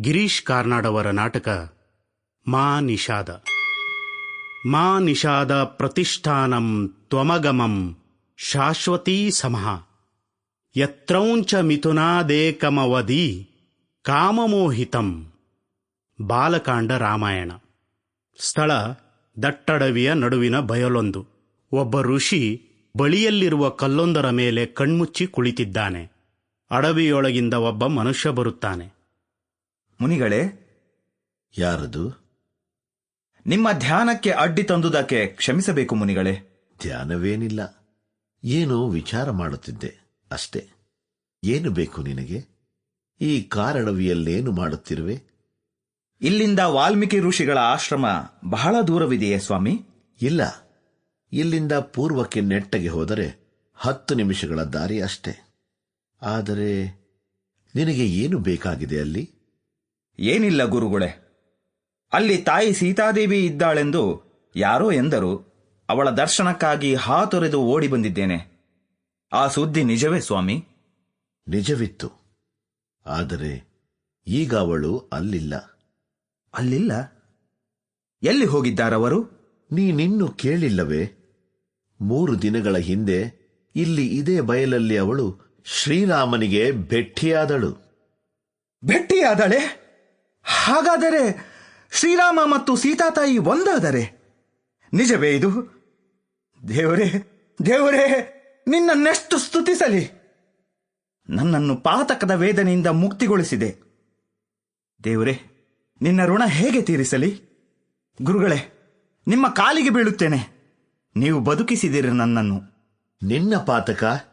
ಗಿರೀಶ್ ಕಾರ್ನಾಡವರ ನಾಟಕ ಮಾ ನಿಷಾದ. ಮಾ ನಿಷಾದ ಪ್ರತಿಷ್ಠಾನಂ ತ್ವಮಗಮಂ ಶಾಶ್ವತೀ ಸಮಃ. ಯತ್ರೌಂಚ ಮಿಥುನಾದೇಕಮವಧಿ ಕಾಮಮೋಹಿತಂ. ಬಾಲಕಾಂಡ ರಾಮಾಯಣ. ಸ್ಥಳ ದಟ್ಟಡವಿಯ ನಡುವಿನ ಬಯಲೊಂದು. ಒಬ್ಬ ಋಷಿ ಬಳಿಯಲ್ಲಿರುವ ಕಲ್ಲೊಂದರ ಮೇಲೆ ಕಣ್ಮುಚ್ಚಿ ಕುಳಿತಿದ್ದಾನೆ. ಅಡವಿಯೊಳಗಿಂದ ಒಬ್ಬ ಮನುಷ್ಯ ಬರುತ್ತಾನೆ. ಮುನಿಗಳೇ ಯಾರದು? ನಿಮ್ಮ ಧ್ಯಾನಕ್ಕೆ ಅಡ್ಡಿ ತಂದುದಕ್ಕೆ ಕ್ಷಮಿಸಬೇಕು ಮುನಿಗಳೇ. ಧ್ಯಾನವೇನಿಲ್ಲ. ಏನೋ ವಿಚಾರ ಮಾಡುತ್ತಿದ್ದೆ ಅಷ್ಟೇ. ಏನು ಬೇಕು ನಿನಗೆ? ಈ ಕಾರಣವಿಯಲ್ಲೇನು ಮಾಡುತ್ತಿರುವೆ? ಇಲ್ಲಿಂದ ವಾಲ್ಮೀಕಿ ಋಷಿಗಳ ಆಶ್ರಮ ಬಹಳ ದೂರವಿದೆಯೇ ಸ್ವಾಮಿ? ಇಲ್ಲ. ಇಲ್ಲಿಂದ ಪೂರ್ವಕ್ಕೆ ನೆಟ್ಟಗೆ ಹೋದರೆ ಹತ್ತು ನಿಮಿಷಗಳ ದಾರಿ ಅಷ್ಟೇ. ಆದರೆ ನಿನಗೆ ಏನು ಬೇಕಾಗಿದೆ ಅಲ್ಲಿ? ಏನಿಲ್ಲ ಗುರುಗಳೇ. ಅಲ್ಲಿ ತಾಯಿ ಸೀತಾದೇವಿ ಇದ್ದಾಳೆಂದು ಯಾರೋ ಎಂದರು. ಅವಳ ದರ್ಶನಕ್ಕಾಗಿ ಹಾತೊರೆದು ಓಡಿ ಬಂದಿದ್ದೇನೆ. ಆ ಸುದ್ದಿ ನಿಜವೇ ಸ್ವಾಮಿ? ನಿಜವಿತ್ತು. ಆದರೆ ಈಗ ಅವಳು ಅಲ್ಲಿಲ್ಲ. ಅಲ್ಲಿಲ್ಲ? ಎಲ್ಲಿ ಹೋಗಿದ್ದಾರವರು? ನೀನಿನ್ನು ಕೇಳಿಲ್ಲವೇ? ಮೂರು ದಿನಗಳ ಹಿಂದೆ ಇಲ್ಲಿ ಇದೇ ಬಯಲಲ್ಲಿ ಅವಳು ಶ್ರೀರಾಮನಿಗೆ ಭೆಟ್ಟಿಯಾದಳು. ಭೆಟ್ಟಿಯಾದಳೆ? ಹಾಗಾದರೆ ಶ್ರೀರಾಮ ಮತ್ತು ಸೀತಾತಾಯಿ ಒಂದಾದರೆ? ನಿಜವೇ ಇದು? ದೇವರೇ ದೇವರೇ, ನಿನ್ನನ್ನೆಷ್ಟು ಸ್ತುತಿಸಲಿ. ನನ್ನನ್ನು ಪಾತಕದ ವೇದನೆಯಿಂದ ಮುಕ್ತಿಗೊಳಿಸಿದೆ. ದೇವರೇ, ನಿನ್ನ ಋಣ ಹೇಗೆ ತೀರಿಸಲಿ? ಗುರುಗಳೇ, ನಿಮ್ಮ ಕಾಲಿಗೆ ಬೀಳುತ್ತೇನೆ. ನೀವು ಬದುಕಿಸಿದಿರಿ ನನ್ನನ್ನು. ನಿನ್ನ ಪಾತಕ,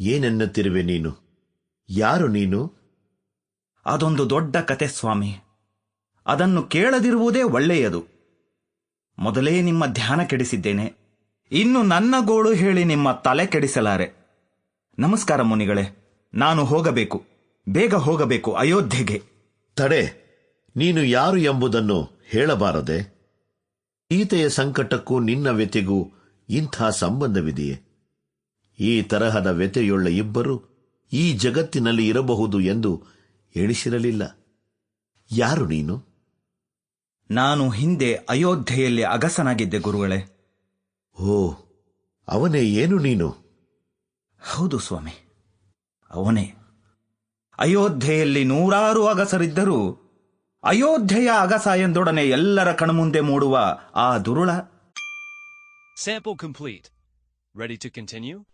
ಏನೆನ್ನುತ್ತಿರುವೆ ನೀನು? ಯಾರು ನೀನು? ಅದೊಂದು ದೊಡ್ಡ ಕತೆ, ಸ್ವಾಮಿ. ಅದನ್ನು ಕೇಳದಿರುವುದೇ ಒಳ್ಳೆಯದು. ಮೊದಲೇ ನಿಮ್ಮ ಧ್ಯಾನ ಕೆಡಿಸಿದ್ದೇನೆ. ಇನ್ನು ನನ್ನ ಗೋಳು ಹೇಳಿ ನಿಮ್ಮ ತಲೆ ಕೆಡಿಸಲಾರೆ. ನಮಸ್ಕಾರ ಮುನಿಗಳೇ, ನಾನು ಹೋಗಬೇಕು. ಬೇಗ ಹೋಗಬೇಕು ಅಯೋಧ್ಯೆಗೆ. ತಡೆ, ನೀನು ಯಾರು ಎಂಬುದನ್ನು ಹೇಳಬಾರದೆ. ಈತೆಯ ಸಂಕಟಕ್ಕೂ ನಿನ್ನ ವ್ಯತೆಗೂ ಇಂಥ ಸಂಬಂಧವಿದೆಯೇ? ಈ ತರಹದ ವ್ಯತೆಯುಳ್ಳ ಇಬ್ಬರು ಈ ಜಗತ್ತಿನಲ್ಲಿ ಇರಬಹುದು ಎಂದು ಎಣಿಸಿರಲಿಲ್ಲ ಯಾರು ನೀನು? ನಾನು ಹಿಂದೆ ಅಯೋಧ್ಯೆಯಲ್ಲಿ ಅಗಸನಾಗಿದ್ದೆ ಗುರುಗಳೇ. ಓ ಅವನೇ ಏನು ನೀನು? ಹೌದು ಸ್ವಾಮಿ ಅವನೇ. ಅಯೋಧ್ಯೆಯಲ್ಲಿ ನೂರಾರು ಅಗಸರಿದ್ದರೂ ಅಯೋಧ್ಯೆಯ ಅಗಸ ಎಂದೊಡನೆ ಎಲ್ಲರ ಕಣ್ಮುಂದೆ ಮೂಡುವ ಆ ದುರುಳ. Sample complete ready to continue?